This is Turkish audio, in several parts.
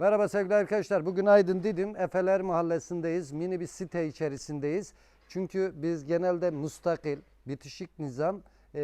Merhaba sevgili arkadaşlar. Bugün Aydın Didim Efeler Mahallesi'ndeyiz. Mini bir site içerisindeyiz. Çünkü biz genelde mustakil, bitişik nizam e,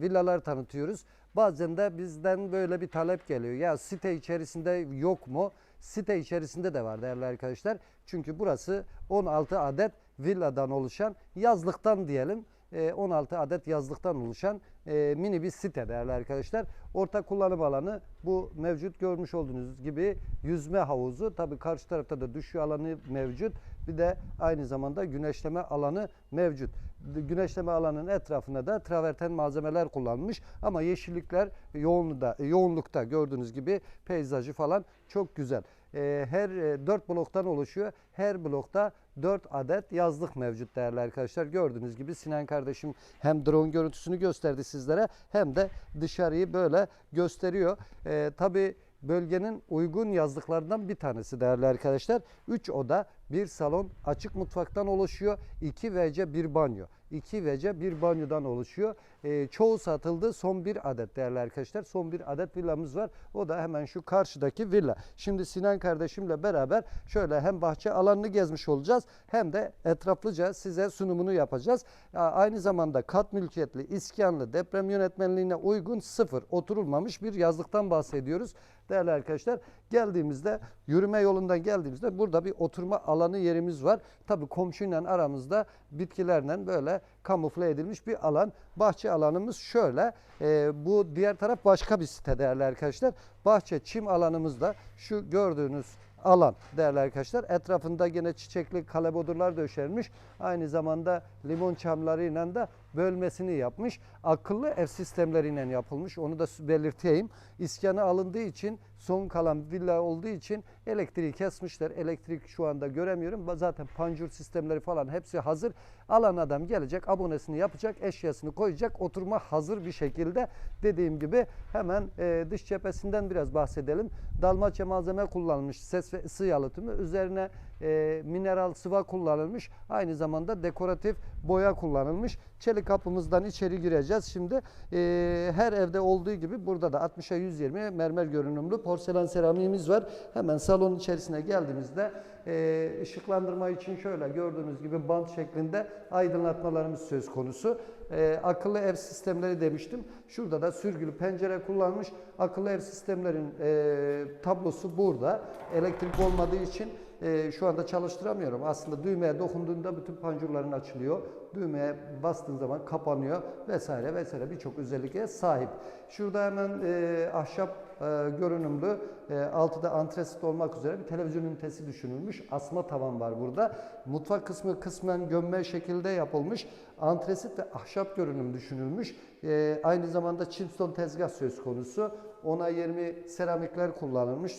villalar tanıtıyoruz. Bazen de bizden böyle bir talep geliyor. Ya site içerisinde yok mu? Site içerisinde de var değerli arkadaşlar. Çünkü burası 16 adet villadan oluşan yazlıktan diyelim. e, 16 adet yazlıktan oluşan e, mini bir site değerli arkadaşlar. Ortak kullanım alanı bu mevcut görmüş olduğunuz gibi yüzme havuzu. Tabii karşı tarafta da düşü alanı mevcut. Bir de aynı zamanda güneşleme alanı mevcut. Güneşleme alanının etrafına da traverten malzemeler kullanmış ama yeşillikler yoğunlukta, yoğunlukta gördüğünüz gibi peyzajı falan çok güzel. Ee, her e, 4 bloktan oluşuyor. Her blokta 4 adet yazlık mevcut değerli arkadaşlar. Gördüğünüz gibi Sinan kardeşim hem drone görüntüsünü gösterdi sizlere hem de dışarıyı böyle gösteriyor. Ee, tabii bölgenin uygun yazlıklarından bir tanesi değerli arkadaşlar. 3 oda, bir salon, açık mutfaktan oluşuyor. 2 WC, bir banyo. 2 WC, bir banyodan oluşuyor. Ee, çoğu satıldı. Son bir adet değerli arkadaşlar. Son bir adet villamız var. O da hemen şu karşıdaki villa. Şimdi Sinan kardeşimle beraber şöyle hem bahçe alanını gezmiş olacağız hem de etraflıca size sunumunu yapacağız. Aa, Aynı zamanda kat mülkiyetli, iskanlı, deprem yönetmenliğine uygun sıfır oturulmamış bir yazlıktan bahsediyoruz. Değerli arkadaşlar geldiğimizde yürüme yolundan geldiğimizde burada bir oturma alanı yerimiz var. Tabii komşuyla aramızda bitkilerle böyle kamufle edilmiş bir alan. Bahçe alanımız şöyle. Ee, bu diğer taraf başka bir site değerli arkadaşlar. Bahçe çim alanımız da şu gördüğünüz alan değerli arkadaşlar. Etrafında gene çiçekli kalebodurlar döşenmiş. Aynı zamanda limon çamlarıyla da bölmesini yapmış. Akıllı ev sistemleriyle yapılmış. Onu da belirteyim. İskanı alındığı için son kalan villa olduğu için elektriği kesmişler. Elektrik şu anda göremiyorum. Zaten panjur sistemleri falan hepsi hazır. Alan adam gelecek, abonesini yapacak, eşyasını koyacak, oturma hazır bir şekilde. Dediğim gibi hemen e, dış cephesinden biraz bahsedelim. Dalmaçya malzeme kullanılmış, ses ve ısı yalıtımı. Üzerine e, mineral sıva kullanılmış. Aynı zamanda dekoratif boya kullanılmış. Çelik kapımızdan içeri gireceğiz. Şimdi e, her evde olduğu gibi burada da 60'a 120 mermer görünümlü porselen seramiğimiz var. Hemen salon içerisine geldiğimizde e, ışıklandırma için şöyle gördüğünüz gibi bant şeklinde aydınlatmalarımız söz konusu. E, akıllı ev sistemleri demiştim. Şurada da sürgülü pencere kullanmış. Akıllı ev sistemlerin e, tablosu burada. Elektrik olmadığı için e, şu anda çalıştıramıyorum. Aslında düğmeye dokunduğunda bütün pancurların açılıyor. Düğmeye bastığın zaman kapanıyor vesaire vesaire birçok özelliğe sahip. Şurada hemen e, ahşap e, görünümlü e, altıda antresit olmak üzere bir televizyon ünitesi düşünülmüş. Asma tavan var burada. Mutfak kısmı kısmen gömme şekilde yapılmış. Antresit ve ahşap görünüm düşünülmüş. E, aynı zamanda chipstone tezgah söz konusu. Ona 20 seramikler kullanılmış.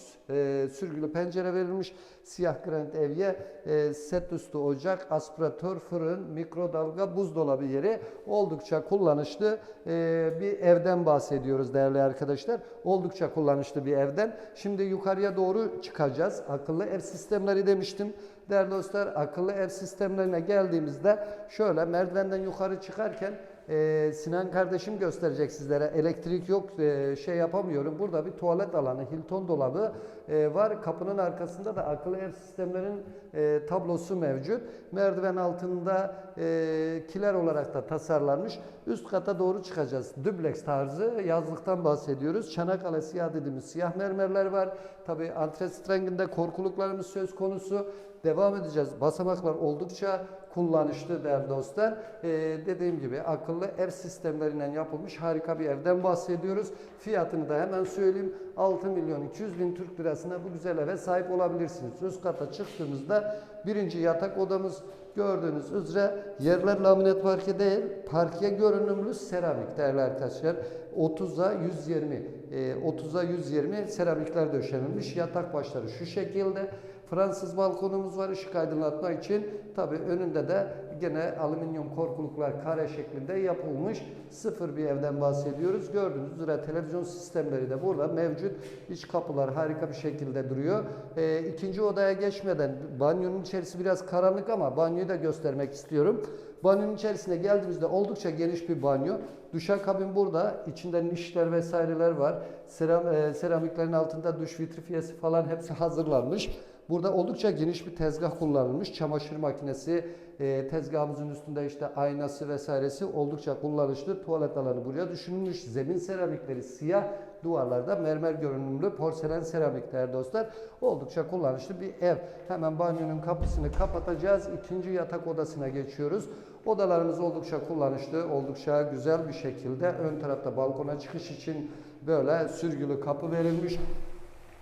Sürgülü pencere verilmiş. Siyah granit evye, e, set üstü ocak, aspiratör, fırın, mikrodalga, buzdolabı yeri oldukça kullanışlı bir evden bahsediyoruz değerli arkadaşlar. Oldukça kullanışlı bir evden. Şimdi yukarıya doğru çıkacağız. Akıllı ev sistemleri demiştim. Değerli dostlar akıllı ev sistemlerine geldiğimizde şöyle merdivenden yukarı çıkarken ee, Sinan kardeşim gösterecek sizlere. Elektrik yok, ee, şey yapamıyorum. Burada bir tuvalet alanı, Hilton dolabı ee, var. Kapının arkasında da akıllı ev sistemlerinin ee, tablosu mevcut. Merdiven altında ee, kiler olarak da tasarlanmış. Üst kata doğru çıkacağız. Dubleks tarzı yazlıktan bahsediyoruz. Çanakkale siyah dediğimiz siyah mermerler var. Tabi antresit renginde korkuluklarımız söz konusu. Devam edeceğiz. Basamaklar oldukça kullanışlı değerli dostlar. Ee, dediğim gibi akıllı ev sistemlerinden yapılmış harika bir evden bahsediyoruz. Fiyatını da hemen söyleyeyim. 6 milyon 200 bin Türk lirasına bu güzel eve sahip olabilirsiniz. Üst kata çıktığımızda birinci yatak odamız gördüğünüz üzere yerler laminat parke değil, parke görünümlü seramik değerli arkadaşlar. 30'a 120, e, 30'a 120 seramikler döşenilmiş. Yatak başları şu şekilde. Fransız balkonumuz var ışık aydınlatma için. Tabi önünde de gene alüminyum korkuluklar kare şeklinde yapılmış sıfır bir evden bahsediyoruz. Gördüğünüz üzere televizyon sistemleri de burada mevcut. İç kapılar harika bir şekilde duruyor. E, ikinci odaya geçmeden banyonun içerisi biraz karanlık ama banyoyu da göstermek istiyorum. Banyonun içerisine geldiğimizde oldukça geniş bir banyo. Duşakabin burada. İçinde nişler vesaireler var. Seram, e, seramiklerin altında duş vitrifiyesi falan hepsi hazırlanmış. Burada oldukça geniş bir tezgah kullanılmış. Çamaşır makinesi, e, tezgahımızın üstünde işte aynası vesairesi oldukça kullanışlı. Tuvalet alanı buraya düşünülmüş. Zemin seramikleri siyah, duvarlarda mermer görünümlü porselen seramikler dostlar. Oldukça kullanışlı bir ev. Hemen banyonun kapısını kapatacağız. İkinci yatak odasına geçiyoruz. Odalarımız oldukça kullanışlı, oldukça güzel bir şekilde. Ön tarafta balkona çıkış için böyle sürgülü kapı verilmiş.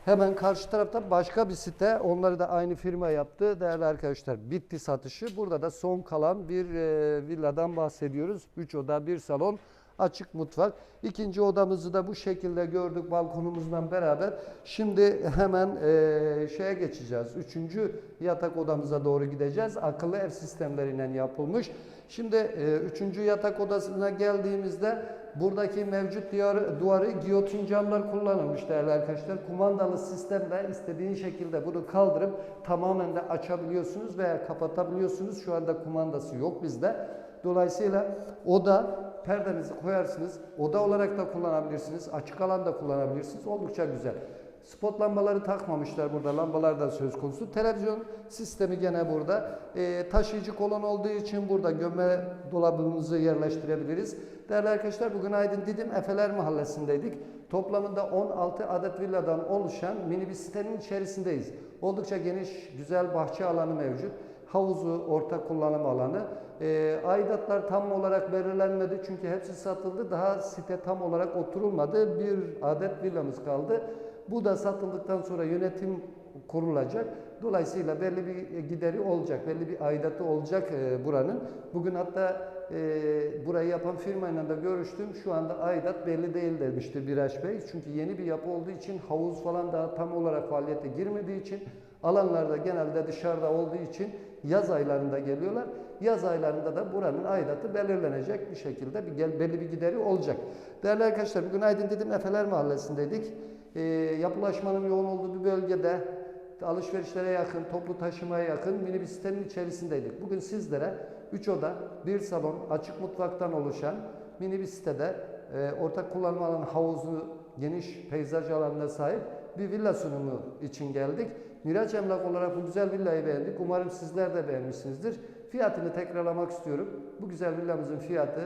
Hemen karşı tarafta başka bir site. Onları da aynı firma yaptı. Değerli arkadaşlar bitti satışı. Burada da son kalan bir e, villadan bahsediyoruz. 3 oda, bir salon, açık mutfak. İkinci odamızı da bu şekilde gördük balkonumuzdan beraber. Şimdi hemen e, şeye geçeceğiz. Üçüncü yatak odamıza doğru gideceğiz. Akıllı ev sistemleriyle yapılmış. Şimdi e, üçüncü yatak odasına geldiğimizde buradaki mevcut duvarı, duvarı giyotin camlar kullanılmış değerli arkadaşlar. Kumandalı sistemle istediğin şekilde bunu kaldırıp tamamen de açabiliyorsunuz veya kapatabiliyorsunuz. Şu anda kumandası yok bizde. Dolayısıyla oda perdenizi koyarsınız. Oda olarak da kullanabilirsiniz. Açık alanda kullanabilirsiniz. Oldukça güzel. Spot lambaları takmamışlar burada. Lambalar da söz konusu. Televizyon sistemi gene burada. Ee, taşıyıcı kolon olduğu için burada gömme dolabımızı yerleştirebiliriz. Değerli arkadaşlar bugün Aydın Didim Efeler Mahallesi'ndeydik. Toplamında 16 adet villadan oluşan mini bir sitenin içerisindeyiz. Oldukça geniş, güzel bahçe alanı mevcut. Havuzu, ortak kullanım alanı. E, aidatlar tam olarak belirlenmedi çünkü hepsi satıldı. Daha site tam olarak oturulmadı. Bir adet villamız kaldı. Bu da satıldıktan sonra yönetim kurulacak. Dolayısıyla belli bir gideri olacak, belli bir aidatı olacak e, buranın. Bugün hatta e, burayı yapan firmayla da görüştüm. Şu anda aidat belli değil demişti Biraş Bey. Çünkü yeni bir yapı olduğu için havuz falan daha tam olarak faaliyete girmediği için alanlarda genelde dışarıda olduğu için yaz aylarında geliyorlar. Yaz aylarında da buranın aidatı belirlenecek bir şekilde bir belli bir gideri olacak. Değerli arkadaşlar bugün Aydın Didim Efeler Mahallesi'ndeydik. E, yapılaşmanın yoğun olduğu bir bölgede alışverişlere yakın, toplu taşımaya yakın mini bir sitenin içerisindeydik. Bugün sizlere 3 oda, 1 salon, açık mutfaktan oluşan mini bir sitede e, ortak kullanma alanı havuzu, geniş peyzaj alanına sahip bir villa sunumu için geldik. Miraç Emlak olarak bu güzel villayı beğendik. Umarım sizler de beğenmişsinizdir. Fiyatını tekrarlamak istiyorum. Bu güzel villamızın fiyatı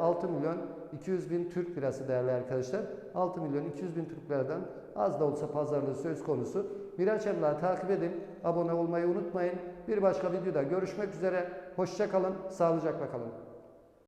6 milyon 200 bin Türk lirası değerli arkadaşlar. 6 milyon 200 bin Türk liradan az da olsa pazarlığı söz konusu. Miraç Emlak'ı takip edin. Abone olmayı unutmayın. Bir başka videoda görüşmek üzere. Hoşça kalın. Sağlıcakla kalın.